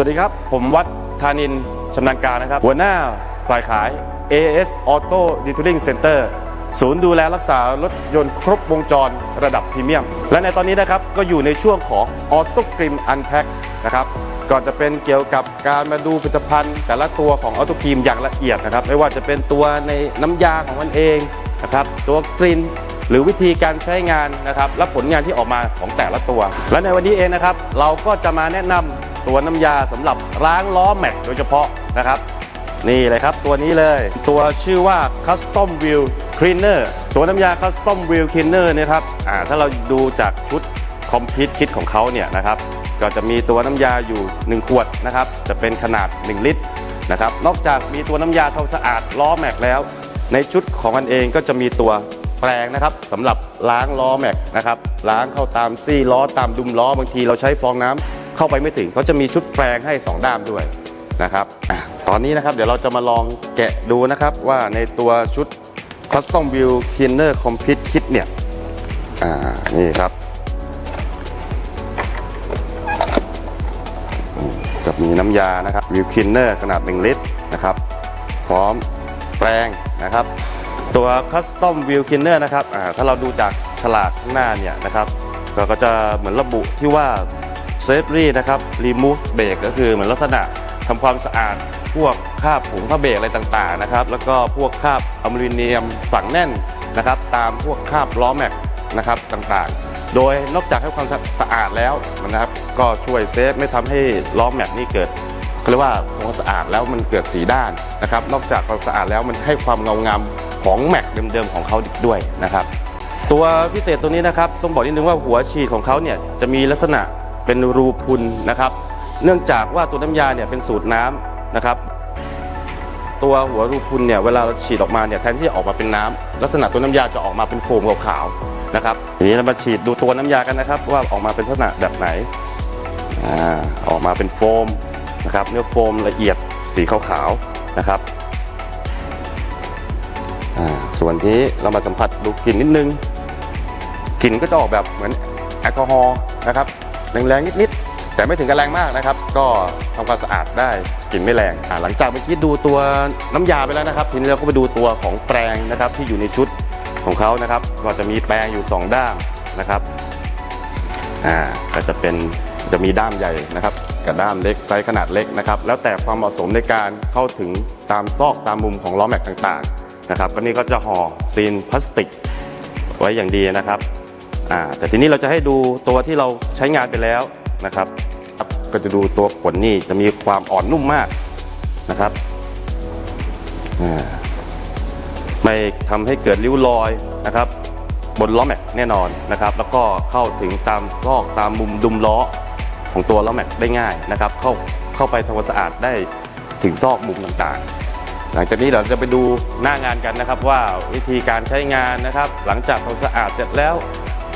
สวัสดีครับ ผมวัดธานินชำนาญการนะครับ หัวหน้าฝ่ายขาย AS Auto Detailing Center ศูนย์ดูแลรักษารถยนต์ครบวงจรระดับพรีเมียม และในตอนนี้นะครับ ก็อยู่ในช่วงของ Auto Grim Unpack นะครับก่อนจะเป็นเกี่ยวกับการมาดูผลิตภัณฑ์ แต่ละตัวของ Auto Grim อย่างละเอียดนะครับ ไม่ว่าจะเป็นตัวในน้ำยาของมันเองนะครับ ตัวกลิ่นหรือวิธีการใช้งานนะครับ และผลงานที่ออกมาของแต่ละตัว และในวันนี้เองนะครับ เราก็จะมาแนะนำ ตัวน้ำยาสำหรับล้างล้อแม็กโดยเฉพาะนะครับ นี่เลยครับตัวนี้เลยตัวชื่อว่า Custom Wheel Cleaner ตัวน้ำยา Custom Wheel Cleaner เนะครับอ่าถ้าเราดูจากชุด Complete Kit ของเขาเนี่ยนะครับ ก็จะมีตัวน้ำยาอยู่ 1 ขวดนะครับ จะเป็นขนาด 1 ลิตรนะครับ นอกจากมีตัวน้ำยาทำสะอาดล้อแม็กแล้ว ในชุดของมันเองก็จะมีตัวแปรงนะครับสำหรับล้างล้อแม็กนะครับล้างเข้าตามซี่ล้อตามดุมล้อบางทีเราใช้ฟองน้ำ เข้าไปไม่ถึงเขาจะมีชุดแปรงให้ 2 ด้ามด้วยนะครับอตอนนี้นะครับเดี๋ยวเราจะมาลองแกะดูนะครับว่าในตัวชุด Custom View Cleaner Complete Kit เนี่ยอ่านี่ครับ จะมีน้ำยานะครับ View Cleaner ขนาด 1 ลิตรนะครับ พร้อมแปรงนะครับ ตัว Custom View Cleaner นะครับถ้าเราดูจากฉลากข้างหน้าเนี่ยนะครับเราก็จะเหมือนระบุที่ว่า Safely นะครับ Remove Brake ก็คือเหมือนลักษณะทำความสะอาด พวกคราบผงผ้าเบรกอะไรต่างๆนะครับ แล้วก็พวกคราบอลูมิเนียมฝังแน่นนะครับ ตามพวกคราบล้อแม็กนะครับต่างๆ โดยนอกจากให้ความสะอาดแล้วนะครับ ก็ช่วยเซฟไม่ทำให้ล้อแม็กนี่เกิดเขาเรียกว่าความสะอาดแล้วมันเกิดสีด้านนะครับ นอกจากความสะอาดแล้วมันให้ความเงางามของแม็กเดิมๆของเขาด้วยนะครับ ตัวพิเศษตัวนี้นะครับต้องบอกนิดนึงว่าหัวฉีดของเขาเนี่ยจะมีลักษณะ เป็นรูพุนนะครับ เนื่องจากว่าตัวน้ำยาเนี่ยเป็นสูตรน้ำนะครับ ตัวหัวรูพุนเนี่ยเวลาเราฉีดออกมาเนี่ยแทนที่จะออกมาเป็นน้ำลักษณะตัวน้ำยาจะออกมาเป็นโฟมขาวๆนะครับทีนี้เรามาฉีดดูตัวน้ำยากันนะครับ ว่าออกมาเป็นลักษณะแบบไหนอ่าออกมาเป็นโฟมนะครับเนื้อโฟมละเอียดสีขาวๆนะครับอ่าส่วนที่เรามาสัมผัสดูกลิ่นนิดนึงกลิ่นก็จะออกแบบเหมือนแอลกอฮอล์นะครับ แรงๆนิดๆแต่ไม่ถึงกับแรงมากนะครับ ก็ทำความสะอาดได้กลิ่นไม่แรงหลังจากเมื่อกี้ดูตัวน้ำยาไปแล้วนะครับ ทีนี้เราก็ไปดูตัวของแปรงนะครับที่อยู่ในชุดของเขานะครับ ก็จะมีแปรงอยู่สองด้ามนะครับอ่าก็จะเป็นจะมีด้ามใหญ่นะครับกับด้ามเล็กไซส์ขนาดเล็กนะครับแล้วแต่ความเหมาะสมในการเข้าถึงตามซอกตามมุมของล้อแม็กต่างๆนะครับก็นี่ก็จะห่อซีนพลาสติกไว้อย่างดีนะครับ อ่าแต่ทีนี้เราจะให้ดูตัวที่เราใช้งานไปแล้วนะครับ ก็จะดูตัวขนนี่จะมีความอ่อนนุ่มมากนะครับไม่ทำให้เกิดริ้วรอยนะครับ บนล้อแม็กแน่นอนนะครับ แล้วก็เข้าถึงตามซอกตามมุมดุมล้อของตัวล้อแม็กได้ง่ายนะครับ เข้าเข้าไปทำความสะอาดได้ถึงซอกมุมต่างๆ หลังจากนี้เราจะไปดูหน้างานกันนะครับ ว่าวิธีการใช้งานนะครับ หลังจากทำความสะอาดเสร็จแล้ว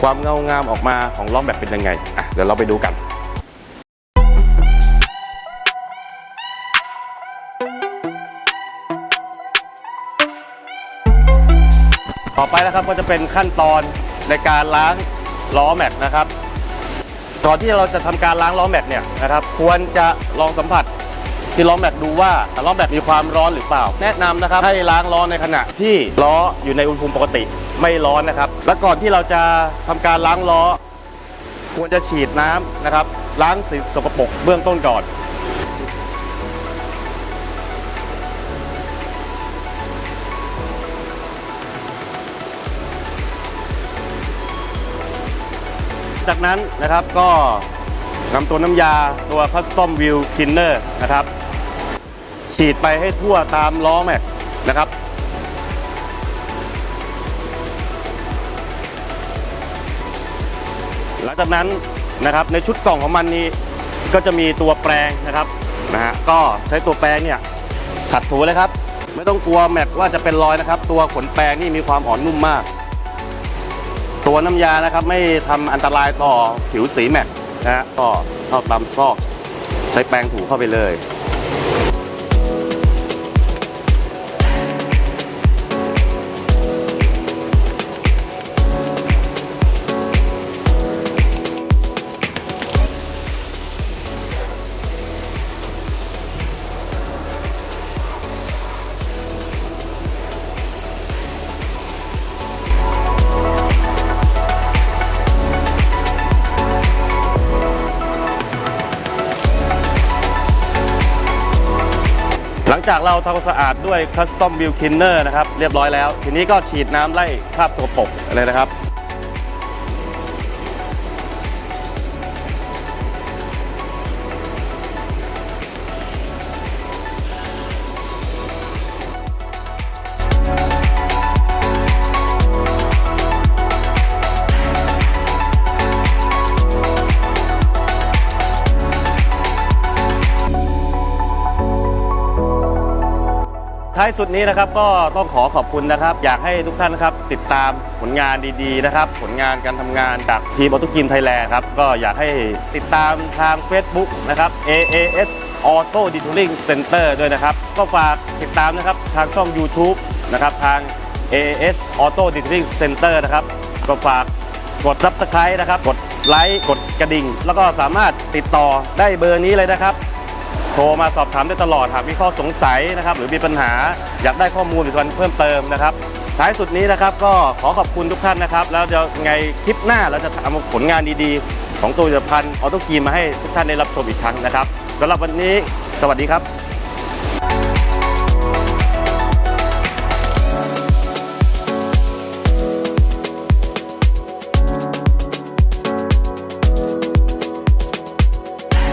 ความเงางามออกมาของล้อแม็กเป็นยังไงอะเดี๋ยวเราไปดูกันต่อไปนะครับก็จะเป็นขั้นตอนในการล้างล้อแม็กนะครับก่อนที่เราจะทำการล้างล้อแม็กเนี่ยนะครับควรจะลองสัมผัสที่ล้อแม็กดูว่าล้อแม็กมีความร้อนหรือเปล่า แนะนำนะครับให้ล้างล้อในขณะที่ล้ออยู่ในอุณหภูมิปกติไม่ร้อนนะครับ และก่อนที่เราจะทำการล้างล้อ ควรจะฉีดน้ำนะครับ ล้างสิ่งสกปรกเบื้องต้นก่อน จากนั้นนะครับก็นำตัวน้ำยาตัว Custom View Cleaner นะครับ ฉีดไปให้ทั่วตามล้อแม็กนะครับ หลังจากนั้นนะครับในชุดกล่องของมันนี้ก็จะมีตัวแปรงนะครับนะฮะก็ใช้ตัวแปรงเนี่ยขัดถูเลยครับ ไม่ต้องกลัวแม็กว่าจะเป็นรอยนะครับ ตัวขนแปรงนี่มีความอ่อนนุ่มมาก ตัวน้ำยานะครับไม่ทำอันตรายต่อผิวสีแม็กนะฮะก็เข้าตามซอก ใช้แปรงถูเข้าไปเลย จากเราทำความสะอาดด้วย Custom View Cleaner นะครับ เรียบร้อยแล้ว ทีนี้ก็ฉีดน้ำไล่คราบสกปรกเลยนะครับ ท้ายสุดนี้นะครับก็ต้องขอขอบคุณนะครับ อยากให้ทุกท่านนะครับติดตามผลงานดีๆนะครับ ผลงานการทำงานจากทีมออโตกิมไทยแลนด์ครับก็อยากให้ติดตามทาง Facebook นะครับ AAS Auto Detailing Center ด้วยนะครับ ก็ฝากติดตามนะครับทางช่อง YouTube นะครับทาง AAS Auto Detailing Center นะครับ ก็ฝากกด Subscribe นะครับ กดไลค์กดกระดิ่ง แล้วก็สามารถติดต่อได้เบอร์นี้เลยนะครับ โทรมาสอบถามได้ตลอดหากมีข้อสงสัยนะครับหรือมีปัญหาอยากได้ข้อมูลหรือการเพิ่มเติมนะครับท้ายสุดนี้นะครับก็ขอขอบคุณทุกท่านนะครับ แล้วเดี๋ยวไงคลิปหน้าเราจะทำผลงานดีๆ ของตัวผลิตภัณฑ์ออโตกีมาให้ทุกท่านได้รับชมอีกครั้งนะครับสำหรับวันนี้ สวัสดีครับ